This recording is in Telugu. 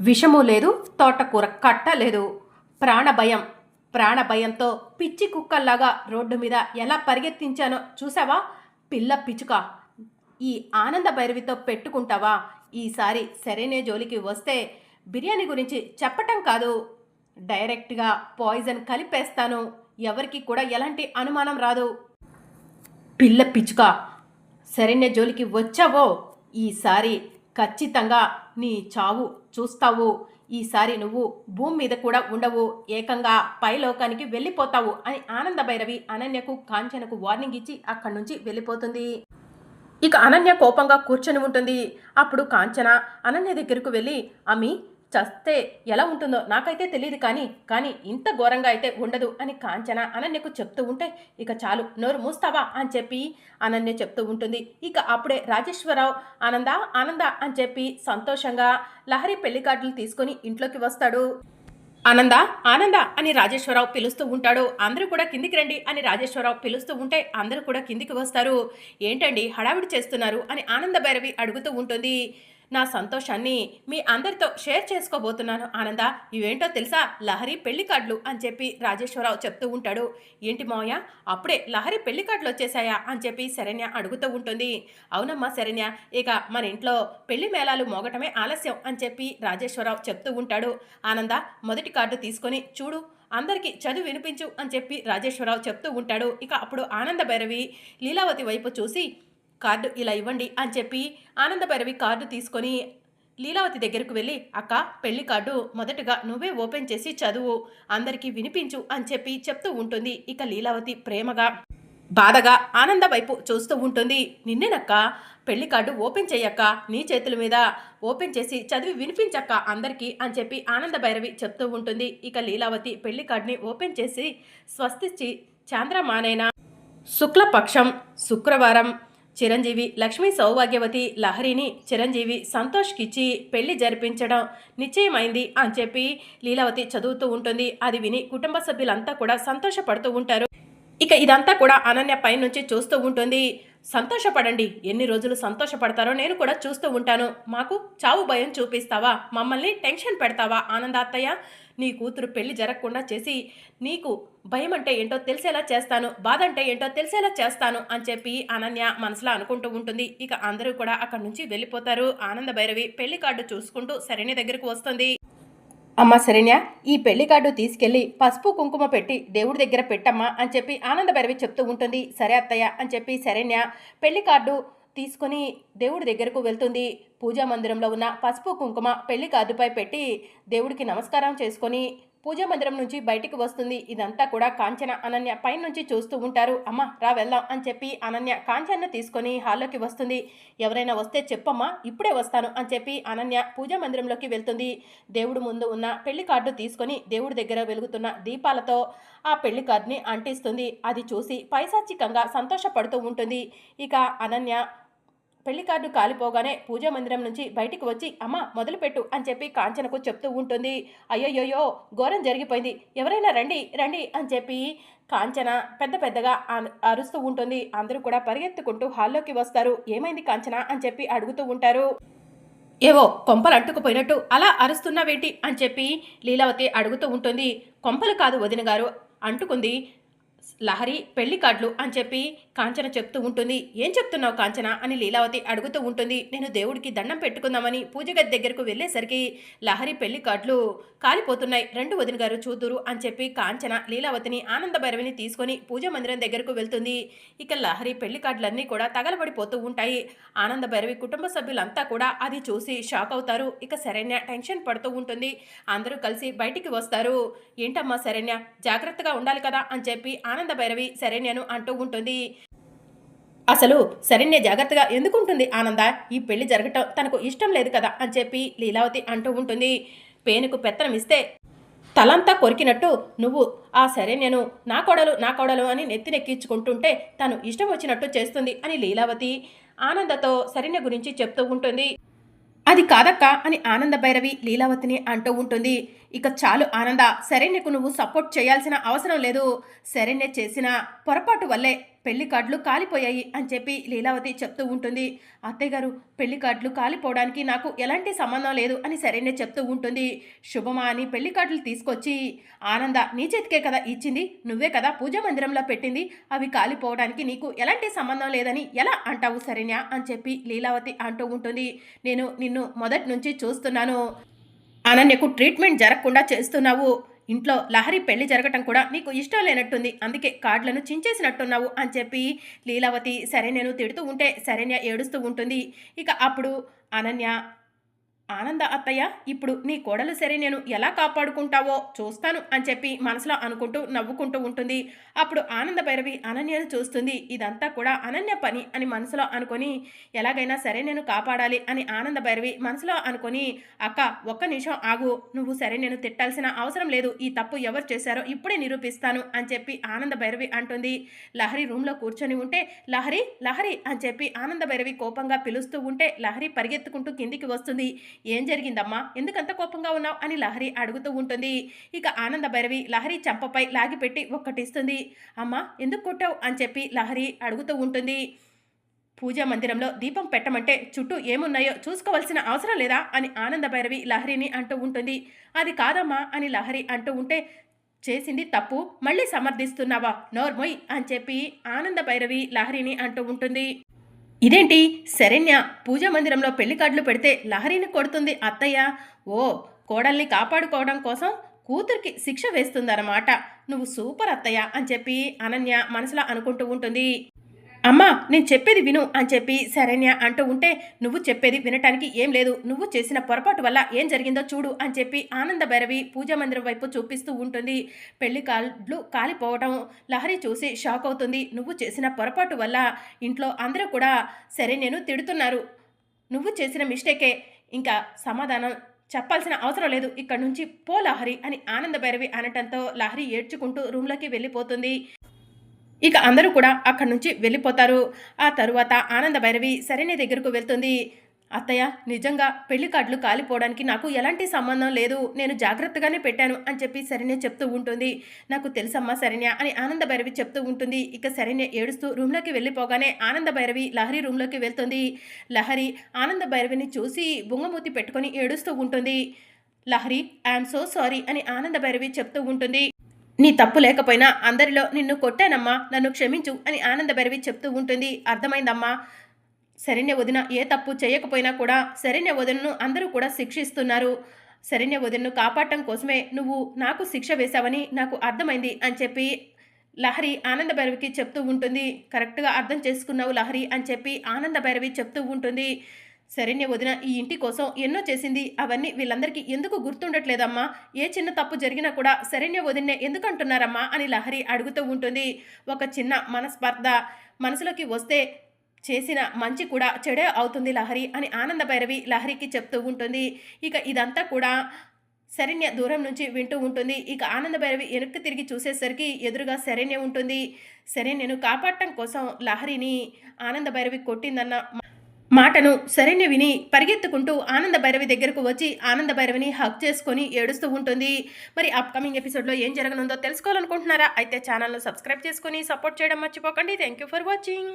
విషము లేదు తోటకూర కట్ట లేదు. ప్రాణభయం ప్రాణభయంతో పిచ్చి కుక్కల్లాగా రోడ్డు మీద ఎలా పరిగెత్తించానో చూసావా పిల్ల పిచ్చుక. ఈ ఆనంద భైరవితో పెట్టుకుంటావా? ఈసారి సరైన జోలికి వస్తే బిర్యానీ గురించి చెప్పటం కాదు. డైరెక్ట్గా పాయిజన్ కలిపేస్తాను. ఎవరికి కూడా ఎలాంటి అనుమానం రాదు. పిల్ల పిచ్చుక సరైన జోలికి వచ్చావో? ఈసారి ఖచ్చితంగా నీ చావు చూస్తావు. ఈసారి నువ్వు భూమి మీద కూడా ఉండవు. ఏకంగా పైలోకానికి వెళ్ళిపోతావు అని ఆనంద భైరవి అనన్యకు కాంచనకు వార్నింగ్ ఇచ్చి అక్కడి నుంచి వెళ్ళిపోతుంది. ఇక అనన్య కోపంగా కూర్చొని ఉంటుంది. అప్పుడు కాంచన అనన్య దగ్గరకు వెళ్ళి అమ్మి చస్తే ఎలా ఉంటుందో నాకైతే తెలియదు కానీ కానీ ఇంత ఘోరంగా అయితే ఉండదు అని కాంచన అనన్యకు చెప్తూ ఉంటే ఇక చాలు నోరు మూస్తావా? అని చెప్పి అనన్య చెప్తూ ఉంటుంది. ఇక అప్పుడే రాజేశ్వరరావు ఆనంద ఆనంద అని చెప్పి సంతోషంగా లహరి పెళ్ళి కార్డులు తీసుకొని ఇంట్లోకి వస్తాడు. ఆనంద ఆనంద అని రాజేశ్వరరావు పిలుస్తూ ఉంటాడు. అందరూ కూడా కిందికి రండి అని రాజేశ్వరరావు పిలుస్తూ ఉంటే అందరూ కూడా కిందికి వస్తారు. ఏంటండి హడావిడి చేస్తున్నారు అని ఆనంద భైరవి అడుగుతూ ఉంటుంది. నా సంతోషాన్ని మీ అందరితో షేర్ చేసుకోబోతున్నాను. ఆనంద ఇవేంటో తెలుసా? లహరి పెళ్ళి కార్డులు అని చెప్పి రాజేశ్వరరావు చెప్తూ ఉంటాడు. ఏంటి మావయ్య? అప్పుడే లహరి పెళ్ళి కార్డులు వచ్చేసాయా అని చెప్పి శరణ్య అడుగుతూ ఉంటుంది. అవునమ్మా శరణ్య ఇక మన ఇంట్లో పెళ్ళి మేళాలు మోగటమే ఆలస్యం అని చెప్పి రాజేశ్వరరావు చెప్తూ ఉంటాడు. ఆనంద మొదటి కార్డు తీసుకొని చూడు అందరికీ చదువు వినిపించు అని చెప్పి రాజేశ్వరరావు చెప్తూ ఉంటాడు. ఇక అప్పుడు ఆనంద భైరవి లీలావతి వైపు చూసి కార్డు ఇలా ఇవ్వండి అని చెప్పి ఆనంద భైరవి కార్డు తీసుకొని లీలావతి దగ్గరకు వెళ్ళి అక్క పెళ్ళి కార్డు మొదటగా నువ్వే ఓపెన్ చేసి చదువు అందరికీ వినిపించు అని చెప్పి చెప్తూ ఉంటుంది. ఇక లీలావతి ప్రేమగా బాధగా ఆనంద వైపు చూస్తూ ఉంటుంది. నిన్నేనక్క పెళ్ళి కార్డు ఓపెన్ చేయక్క నీ చేతుల మీద ఓపెన్ చేసి చదివి వినిపించక్క అందరికీ అని చెప్పి ఆనంద భైరవి చెప్తూ ఉంటుంది. ఇక లీలావతి పెళ్ళి కార్డుని ఓపెన్ చేసి స్వస్తిచ్చి చాంద్రమానైన శుక్లపక్షం శుక్రవారం చిరంజీవి లక్ష్మీ సౌభాగ్యవతి లహరిని చిరంజీవి సంతోష్కిచ్చి పెళ్ళి జరిపించడం నిశ్చయమైంది అని చెప్పి లీలావతి చదువుతూ ఉంటుంది. అది విని కుటుంబ సభ్యులంతా కూడా సంతోషపడుతూ ఉంటారు. ఇక ఇదంతా కూడా అనన్య పై నుంచి చూస్తూ ఉంటుంది. సంతోషపడండి. ఎన్ని రోజులు సంతోషపడతారో నేను కూడా చూస్తూ ఉంటాను. మాకు చావు భయం చూపిస్తావా? మమ్మల్ని టెన్షన్ పెడతావా? ఆనందాత్తయ్య నీ కూతురు పెళ్ళి జరగకుండా చేసి నీకు భయం అంటే ఏంటో తెలిసేలా చేస్తాను. బాధ అంటే ఏంటో తెలిసేలా చేస్తాను అని చెప్పి అనన్య మనసులో అనుకుంటూ ఉంటుంది. ఇక అందరూ కూడా అక్కడి నుంచి వెళ్ళిపోతారు. ఆనంద భైరవి పెళ్ళి కార్డు చూసుకుంటూ సరైన దగ్గరకు వస్తుంది. అమ్మ శరణ్య ఈ పెళ్ళి కార్డు తీసుకెళ్ళి పసుపు కుంకుమ పెట్టి దేవుడి దగ్గర పెట్టమ్మా అని చెప్పి ఆనంద భైరవి చెప్తూ ఉంటుంది. సరే అత్తయ్య అని చెప్పి శరణ్య పెళ్ళి కార్డు తీసుకొని దేవుడి దగ్గరకు వెళ్తుంది. పూజా మందిరంలో ఉన్న పసుపు కుంకుమ పెళ్ళి కార్డుపై పెట్టి దేవుడికి నమస్కారం చేసుకొని పూజా మందిరం నుంచి బయటికి వస్తుంది. ఇదంతా కూడా కాంచన అనన్య పైనుంచి చూస్తూ ఉంటారు. అమ్మ రా వెళ్దాం అని చెప్పి అనన్య కాంచన్ను తీసుకొని హాల్లోకి వస్తుంది. ఎవరైనా వస్తే చెప్పమ్మా ఇప్పుడే వస్తాను అని చెప్పి అనన్య పూజా మందిరంలోకి వెళ్తుంది. దేవుడు ముందు ఉన్న పెళ్ళి కార్డు తీసుకొని దేవుడి దగ్గర వెలుగుతున్న దీపాలతో ఆ పెళ్ళి కార్డుని అంటిస్తుంది. అది చూసి పైశాచికంగా సంతోషపడుతూ ఉంటుంది. ఇక అనన్య పెళ్ళి కార్డు కాలిపోగానే పూజా మందిరం నుంచి బయటికి వచ్చి అమ్మ మొదలుపెట్టు అని చెప్పి కాంచనకు చెప్తూ ఉంటుంది. అయ్యోయ్యోయో ఘోరం జరిగిపోయింది. ఎవరైనా రండి రండి అని చెప్పి కాంచన పెద్ద పెద్దగా అరుస్తూ ఉంటుంది. అందరూ కూడా పరిగెత్తుకుంటూ హాల్లోకి వస్తారు. ఏమైంది కాంచన? అని చెప్పి అడుగుతూ ఉంటారు. ఏవో కొంపలు అంటుకుపోయినట్టు అలా అరుస్తున్నావేంటి? అని చెప్పి లీలావతి అడుగుతూ ఉంటుంది. కొంపలు కాదు వదిన గారు అంటుకుంది లహరి పెళ్ళి కార్డులు అని చెప్పి కాంచన చెప్తూ ఉంటుంది. ఏం చెప్తున్నావు కాంచన? అని లీలావతి అడుగుతూ ఉంటుంది. నేను దేవుడికి దండం పెట్టుకుందామని పూజ గది దగ్గరకు వెళ్ళేసరికి లహరి పెళ్ళి కార్డులు కాలిపోతున్నాయి. రెండు వదిన గారు చూదురు అని చెప్పి కాంచన లీలావతిని ఆనంద భైరవిని తీసుకొని పూజ మందిరం దగ్గరకు వెళ్తుంది. ఇక లహరి పెళ్ళి కార్డులన్నీ కూడా తగలబడిపోతూ ఉంటాయి. ఆనంద భైరవి కుటుంబ సభ్యులంతా కూడా అది చూసి షాక్ అవుతారు. ఇక శరణ్య టెన్షన్ పడుతూ ఉంటుంది. అందరూ కలిసి బయటికి వస్తారు. ఏంటమ్మా శరణ్య జాగ్రత్తగా ఉండాలి కదా అని చెప్పి ఆనంద భైరవి శరణ్యను అంటూ ఉంటుంది. అసలు శరణ్య జాగ్రత్తగా ఎందుకుంటుంది ఆనంద? ఈ పెళ్ళి జరగటం తనకు ఇష్టం లేదు కదా అని చెప్పి లీలావతి అంటూ ఉంటుంది. పేనుకు పెత్తనం ఇస్తే తలంతా కొరికినట్టు నువ్వు ఆ శరణ్యను నా కోడలు నా కోడలు అని నెత్తినెక్కించుకుంటుంటే తను ఇష్టం వచ్చినట్టు చేస్తుంది అని లీలావతి ఆనందతో శరణ్య గురించి చెప్తూ ఉంటుంది. అది కాదక్క అని ఆనంద భైరవి లీలావతిని అంటూ ఉంటుంది. ఇక చాలు ఆనంద. శరణ్యకు నువ్వు సపోర్ట్ చేయాల్సిన అవసరం లేదు. శరణ్య చేసిన పొరపాటు వల్లే పెళ్ళి కార్డులు కాలిపోయాయి అని చెప్పి లీలావతి చెప్తూ ఉంటుంది. అత్తయ్య గారు పెళ్ళి కార్డులు కాలిపోవడానికి నాకు ఎలాంటి సంబంధం లేదు అని సరైన చెప్తూ ఉంటుంది. శుభమా అని పెళ్ళి కార్డులు తీసుకొచ్చి ఆనంద నీ చేతికే కదా ఇచ్చింది నువ్వే కదా పూజా మందిరంలో పెట్టింది అవి కాలిపోవడానికి నీకు ఎలాంటి సంబంధం లేదని ఎలా అంటావు శరణ్య? అని చెప్పి లీలావతి అంటూ ఉంటుంది. నేను నిన్ను మొదటి నుంచి చూస్తున్నాను. అనన్యకు ట్రీట్మెంట్ జరగకుండా చేస్తున్నావు. ఇంట్లో లహరి పెళ్ళి జరగటం కూడా నీకు ఇష్టం లేనట్టుంది. అందుకే కార్డులను చించేసినట్టున్నావు అని చెప్పి లీలావతి శరణ్యను తిడుతూ ఉంటే శరణ్య ఏడుస్తూ ఉంటుంది. ఇక అప్పుడు అనన్య ఆనంద అత్తయ్య ఇప్పుడు నీ కోడలు సరే నేను ఎలా కాపాడుకుంటావో చూస్తాను అని చెప్పి మనసులో అనుకుంటూ నవ్వుకుంటూ ఉంటుంది. అప్పుడు ఆనంద భైరవి అనన్యను చూస్తుంది. ఇదంతా కూడా అనన్య పని అని మనసులో అనుకొని ఎలాగైనా సరే నేను కాపాడాలి అని ఆనంద భైరవి మనసులో అనుకొని అక్క ఒక్క నిమిషం ఆగు. నువ్వు సరే నేను తిట్టాల్సిన అవసరం లేదు. ఈ తప్పు ఎవరు చేశారో ఇప్పుడే నిరూపిస్తాను అని చెప్పి ఆనంద భైరవి అంటుంది. లహరి రూమ్లో కూర్చొని ఉంటే లహరి లహరి అని చెప్పి ఆనంద భైరవి కోపంగా పిలుస్తూ ఉంటే లహరి పరిగెత్తుకుంటూ కిందికి వస్తుంది. ఏం జరిగిందమ్మా? ఎందుకంత కోపంగా ఉన్నావు? అని లహరి అడుగుతూ ఉంటుంది. ఇక ఆనంద భైరవి లహరి చంపపై లాగిపెట్టి ఒక్కటిస్తుంది. అమ్మా ఎందుకు కొట్టావు? అని చెప్పి లహరి అడుగుతూ ఉంటుంది. పూజా మందిరంలో దీపం పెట్టమంటే చుట్టూ ఏమున్నాయో చూసుకోవాల్సిన అవసరం లేదా? అని ఆనంద భైరవి లహరిని అంటూ ఉంటుంది. అది కాదమ్మా అని లహరి అంటూ ఉంటే చేసింది తప్పు. మళ్ళీ సమర్థిస్తున్నావా? నోర్మొయ్ అని చెప్పి ఆనంద భైరవి లహరిని అంటూ ఉంటుంది. ఇదేంటి? శరణ్య పూజా మందిరంలో పెళ్ళి కార్డులు పెడితే లహరిని కొడుతుంది అత్తయ్య. ఓ కోడల్ని కాపాడుకోవడం కోసం కూతురికి శిక్ష వేస్తుందన్నమాట. నువ్వు సూపర్ అత్తయ్య అని చెప్పి అనన్య మనసులో అనుకుంటూ ఉంటుంది. అమ్మా నేను చెప్పేది విను అని చెప్పి శరణ్య అంటూ ఉంటే నువ్వు చెప్పేది వినటానికి ఏం లేదు. నువ్వు చేసిన పొరపాటు వల్ల ఏం జరిగిందో చూడు అని చెప్పి ఆనంద భైరవి పూజా మందిరం వైపు చూపిస్తూ ఉంటుంది. పెళ్ళి కాళ్ళు కాలిపోవడం లహరి చూసి షాక్ అవుతుంది. నువ్వు చేసిన పొరపాటు వల్ల ఇంట్లో అందరూ కూడా శరణ్యను తిడుతున్నారు. నువ్వు చేసిన మిస్టేకే. ఇంకా సమాధానం చెప్పాల్సిన అవసరం లేదు. ఇక్కడ నుంచి పో లహరి అని ఆనంద భైరవి అనటంతో లహరి ఏడ్చుకుంటూ రూమ్లోకి వెళ్ళిపోతుంది. ఇక అందరూ కూడా అక్కడి నుంచి వెళ్ళిపోతారు. ఆ తరువాత ఆనంద భైరవి సరైన దగ్గరకు వెళ్తుంది. అత్తయ్య నిజంగా పెళ్ళి కార్డులు కాలిపోవడానికి నాకు ఎలాంటి సంబంధం లేదు. నేను జాగ్రత్తగానే పెట్టాను అని చెప్పి శరణ్య చెప్తూ ఉంటుంది. నాకు తెలుసమ్మా శరణ్య అని ఆనంద భైరవి చెప్తూ ఉంటుంది. ఇక శరణ్య ఏడుస్తూ రూమ్లోకి వెళ్ళిపోగానే ఆనంద భైరవి లహరి రూమ్లోకి వెళ్తుంది. లహరి ఆనంద భైరవిని చూసి బుంగమూతి పెట్టుకొని ఏడుస్తూ ఉంటుంది. లహరి ఐఎమ్ సో సారీ అని ఆనంద భైరవి చెప్తూ ఉంటుంది. నీ తప్పు లేకపోయినా అందరిలో నిన్ను కొట్టానమ్మా నన్ను క్షమించు అని ఆనంద భైరవి చెప్తూ ఉంటుంది. అర్థమైందమ్మా? శరణ్య వదిన ఏ తప్పు చేయకపోయినా కూడా శరణ్య వదినను అందరూ కూడా శిక్షిస్తున్నారు. శరణ్య వదినను కాపాడటం కోసమే నువ్వు నాకు శిక్ష వేశావని నాకు అర్థమైంది అని చెప్పి లహరి ఆనంద భైరవికి చెప్తూ ఉంటుంది. కరెక్ట్గా అర్థం చేసుకున్నావు లహరి అని చెప్పి ఆనంద భైరవి చెప్తూ ఉంటుంది. శరణ్య వదిన ఈ ఇంటి కోసం ఎన్నో చేసింది. అవన్నీ వీళ్ళందరికీ ఎందుకు గుర్తుండట్లేదమ్మా? ఏ చిన్న తప్పు జరిగినా కూడా శరణ్య వదిన్నే ఎందుకు అంటున్నారమ్మా అని లహరి అడుగుతూ ఉంటుంది. ఒక చిన్న మనస్పర్ధ మనసులోకి వస్తే చేసిన మంచి కూడా చెడే అవుతుంది లహరి అని ఆనంద భైరవి లహరికి చెప్తూ ఉంటుంది. ఇక ఇదంతా కూడా శరణ్య దూరం నుంచి వింటూ ఉంటుంది. ఇక ఆనంద భైరవి వెనక్కి తిరిగి చూసేసరికి ఎదురుగా శరణ్య ఉంటుంది. శరణ్యను కాపాడటం కోసం లహరిని ఆనంద భైరవి కొట్టిందన్న మాటను సరైన విని పరిగెత్తుకుంటూ ఆనంద భైరవి దగ్గరకు వచ్చి ఆనంద భైరవిని హక్ చేసుకొని ఏడుస్తూ ఉంటుంది. మరి అప్కమింగ్ ఎపిసోడ్లో ఏం జరగనుందో తెలుసుకోవాలనుకుంటున్నారా? అయితే ఛానల్ను సబ్స్క్రైబ్ చేసుకొని సపోర్ట్ చేయడం మర్చిపోకండి. Thank you for watching